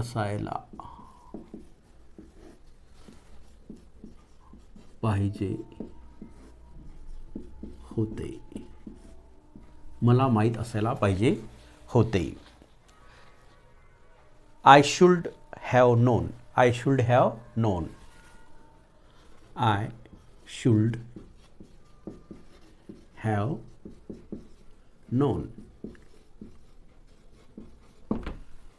असायला पाहिजे होते. मला माहीत असायला पाहिजे होते. I should have known I should have known I should have known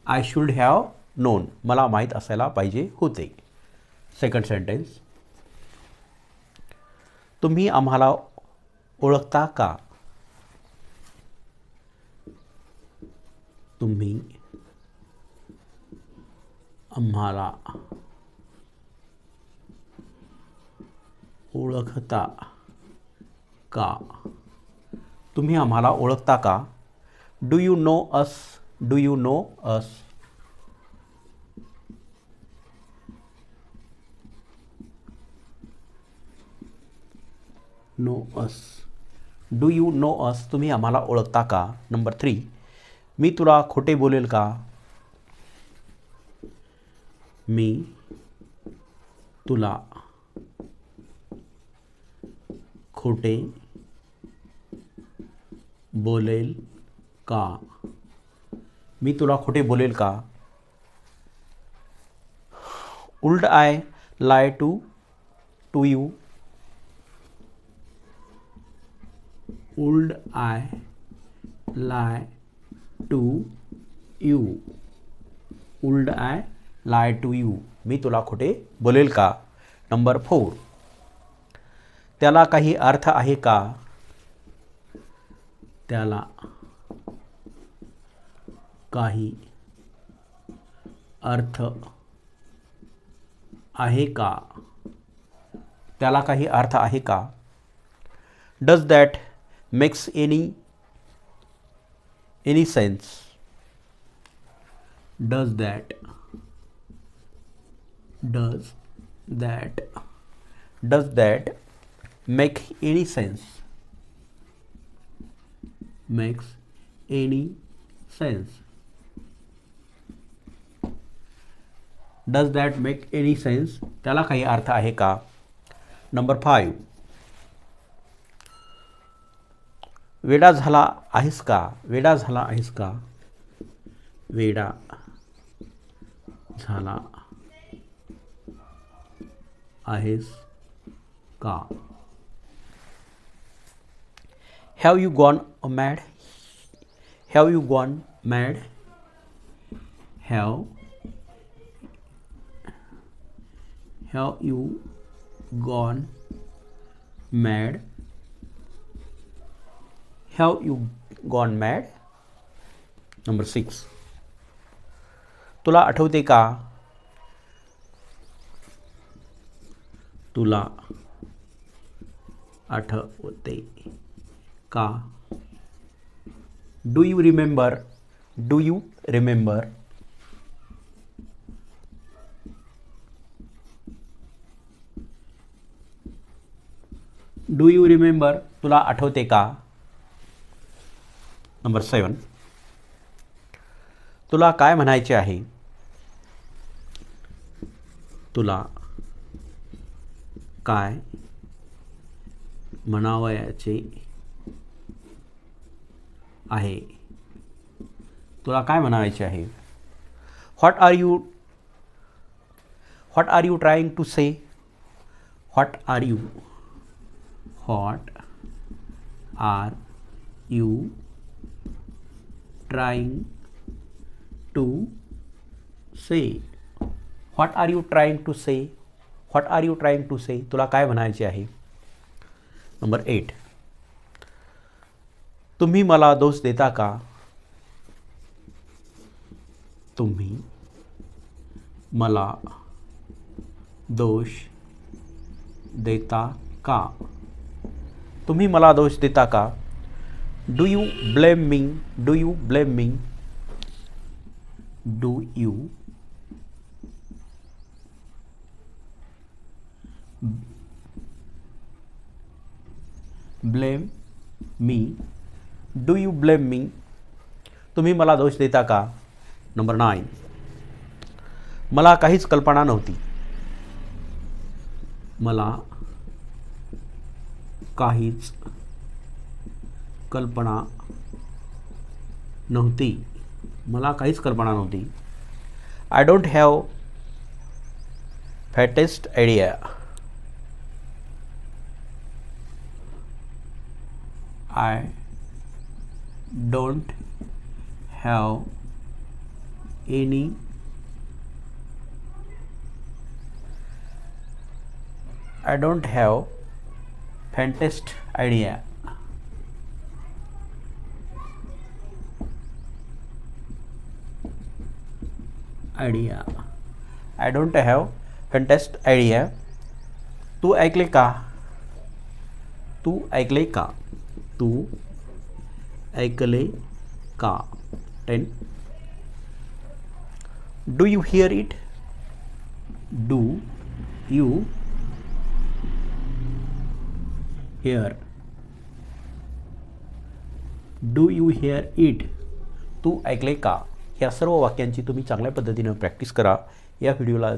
I should have known मला माहीत असायला पाहिजे होते. सेकंड सेंटेन्स तुम्ही आम्हाला ओळखता का? तुम्ही आम्हाला ओळखता का? तुम्ही आम्हाला ओळखता का? Do you know us do you know us know us do you know us तुम्ही आम्हाला ओळखता का? नंबर थ्री मी तुला खोटे बोलेल का? मी तुला खोटे बोलेल का? मी तुला खोटे बोलेल का? Would I lie to to you would I lie to you. Would I lie to you. मी तुला खोटे बोलेल का? नंबर फोर त्याला काही अर्थ आहे का? त्याला काही अर्थ आहे का? त्याला काही अर्थ आहे का? Does that makes any any sense does that does that does that make any sense makes any sense does that make any sense त्याला काही अर्थ आहे का नंबर फाईव्ह वेडा झाला आहेस का? वेडा झाला आहेस का? वेडा झाला आहेस का? Have you gone a mad have you gone mad have have you gone mad have you gone mad number six तुला आठवते का? तुला आठवते का? Do you remember do you remember do you remember तुला आठवते का? Number seven. तुला काय म्हणायचे आहे? तुला काय म्हणावयाचे आहे? तुला काय म्हणायचे आहे? What are you what are you trying to say what are you what are you trying to say what are you trying to say what are you trying to say तुला काय म्हणायचे आहे? नंबर एट तुम्ही मला दोष देता का? तुम्ही मला दोष देता का? तुम्ही मला दोष देता का? Do you blame me do you blame me do you blame me do you blame me तुम्ही मला दोष देता का? नंबर नाईन मला काहीच कल्पना नव्हती. मला काहीच कल्पना नव्हती. मला काहीच कल्पना नव्हती. I don't have faintest idea I don't have any I don't have faintest idea Idea. I don't have faintest idea. तू ऐकले का? तू ऐकले का? तू ऐकले का? Ten do you hear it do you hear do you hear it तू ऐकले का? ह्या सर्व वाक्यांची तुम्ही चांगल्या पद्धतीनं प्रॅक्टिस करा. या व्हिडिओला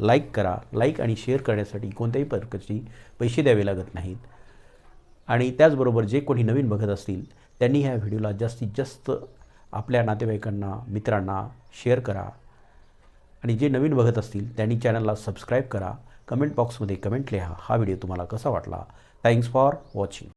लाईक करा. लाईक आणि शेअर करण्यासाठी कोणत्याही प्रकारची पैसे द्यावे लागत नाहीत. आणि त्याचबरोबर जे कोणी नवीन बघत असतील त्यांनी ह्या व्हिडिओला जास्तीत जास्त आपल्या नातेवाईकांना मित्रांना शेअर करा. आणि जे नवीन बघत असतील त्यांनी चॅनलला सबस्क्राईब करा. कमेंट बॉक्समध्ये कमेंट लिहा. हा व्हिडिओ तुम्हाला कसा वाटला? Thanks for watching